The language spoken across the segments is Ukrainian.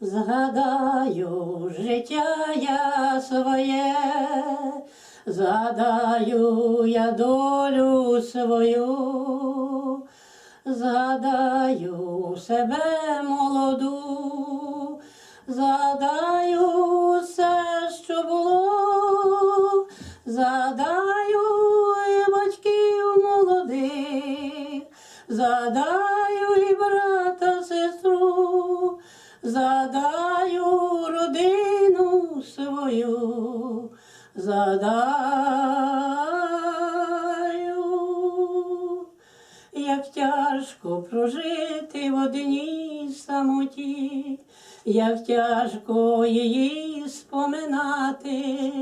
Згадаю життя я своє, згадаю я долю свою, згадаю себе молоду, згадаю все, що було, згадаю і батьків молодих, згадаю і брата, згадаю родину свою, згадаю, як тяжко прожити в одній самоті, як тяжко її споминати.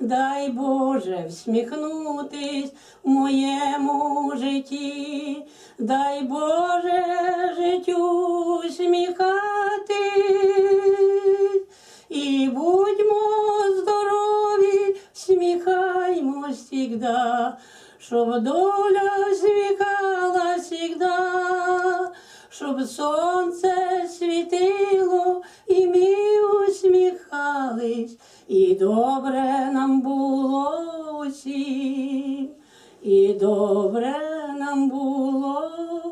Дай Боже всміхнутись в моєму житті, дай Боже сміхаймось всегда, щоб доля звікала всегда, щоб сонце світило і ми усміхались, і добре нам було усім, і добре нам було.